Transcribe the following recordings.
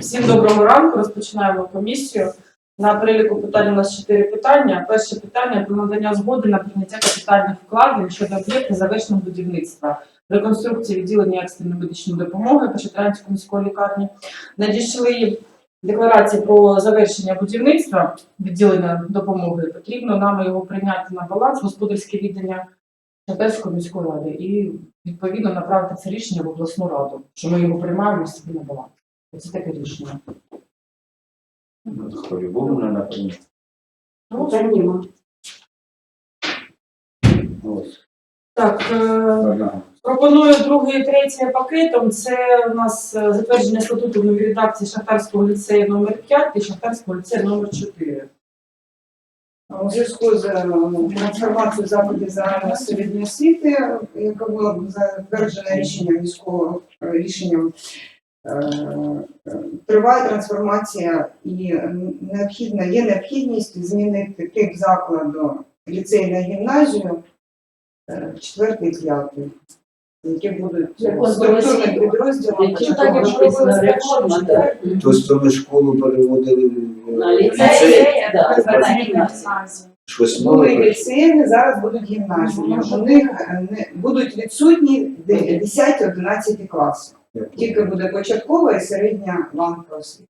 Всім доброго ранку. Розпочинаємо комісію. На переліку питань у нас чотири питання. Перше питання про надання згоди на прийняття капітальних вкладень щодо об'єкту завершеного будівництва, реконструкції відділення екстреної медичної допомоги Пошетрянської міської лікарні. Надійшли декларації про завершення будівництва відділення допомоги. Потрібно нам його прийняти на баланс господарське віддання Шатевської міської ради і відповідно направити це рішення в обласну раду, що ми його приймаємо собі на баланс. Це таке рішення. Ну, По-любому не напевно. Питання Ось. Так, е, пропоную другий і третій пакетом. Це у нас е, затвердження статуту в новій редакції Шахтарського ліцею номер 5 і Шахтарського ліцею номер 4. У зв'язку з е, трансформацією закладів загальної середньої освіти, яка була затверджена рішенням міського е, рішенням, е, е, триває трансформація і необхідна є необхідність змінити тип закладу ліцей на гімназію е, четвертий і п'ятий. Які будуть структурним підрозділом. Тобто ми школу переводили в На ліцей, щось нове. ліцеї, зараз будуть гімназії. У них е, будуть відсутні 10-11 класи. Тільки буде початкова і середня ланка освіти.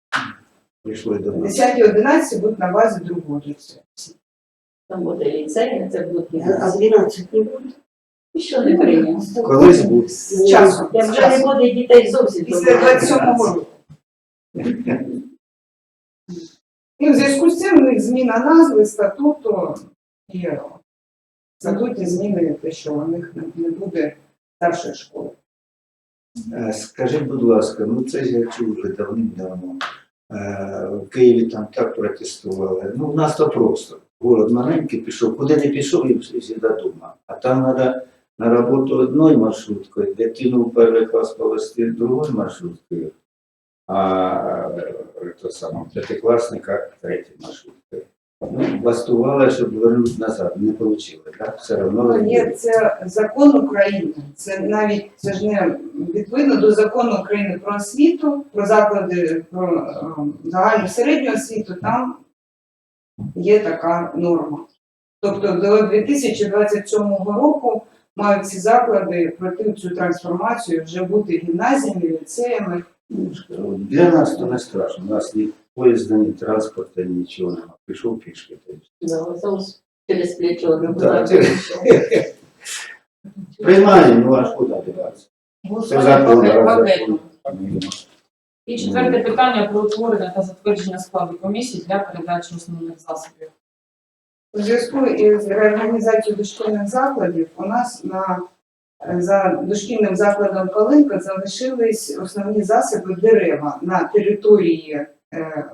Прийшли до нас. 10-11 будуть на базі другого ліцею. Там буде ліцей, це будуть А 12 не буде? І що не прийняв? Колись був. З часом. З вже не буде дітей зовсім. Після 27-го року. І в зв'язку з цим у них зміна назви, статуту і статуті зміни те, що у них не- не буде старшої школи. Е, Скажіть, будь ласка, ну це я чув вже давним-давно. Е, В Києві там так протестували. Ну, в нас то просто. Город маленький пішов, куди не пішов, і всі дома. А там треба на роботу одною маршруткою, дитину в перший клас повезти другою маршруткою, а е, то саме, п'ятикласника третьою маршруткою. Ну, бастували, щоб вернути назад. Не вийшло, так? Все одно. Ну, Є це закон України. Це навіть це ж не відповідно до закону України про освіту, про заклади про е, загальну середню освіту. Там є така норма. Тобто до 2027 року мають ці заклади пройти цю трансформацію, вже бути гімназіями, ліцеями. Для нас то не страшно. У нас ні поїзда, ні транспорту, нічого немає. Пішов пішки. Да, через плечо не Так. Приймаємо, ну аж куди диватися. Це закон. І четверте питання про утворення та затвердження складу комісії для передачі основних засобів. У зв'язку із реорганізацією дошкільних закладів у нас на за дошкільним закладом Калинка залишились основні засоби дерева на території е,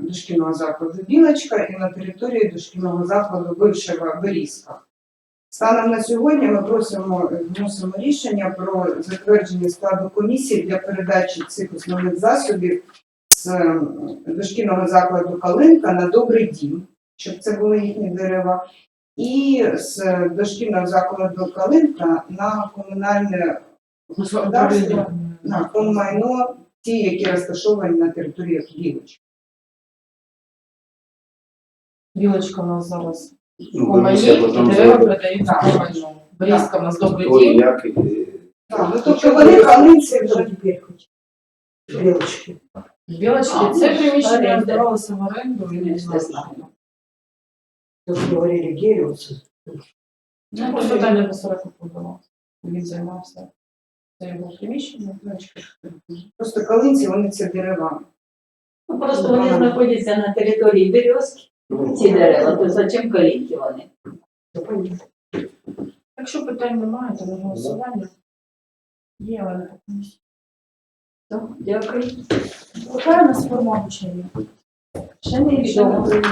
дошкільного закладу Білочка і на території дошкільного закладу Бившева Берізка. Станом на сьогодні ми просимо е, вносимо рішення про затвердження складу комісії для передачі цих основних засобів з е, дошкільного закладу Калинка на добрий дім, щоб це були їхні дерева, і з дошкільного закладу Калинка на комунальне господарство, на коммайно, ті, які розташовані на території Білочки. Білочка у нас зараз Ну, і потім дерева зробить. передаються комайну. Брізка у нас добрий Хто і дім. як, і- Так, ну тобто вони Калинці вже теперь хоть? Белочки. Білочки, це ну, приміщення здавалося в оренду і не Не знаю. Тут говорили Гелиусы. Ну, просто питання по 40 було. Він займався. Це його приміщення. Білочка. просто Калинці, вони це дерева. Ну, Просто вони знаходяться на території березки, ці дерева, то зачем колінки вони? Якщо питань немає, то на голосування. Є, але не комісії. Дякую. Яка у нас форма обучення? Ще не відомо.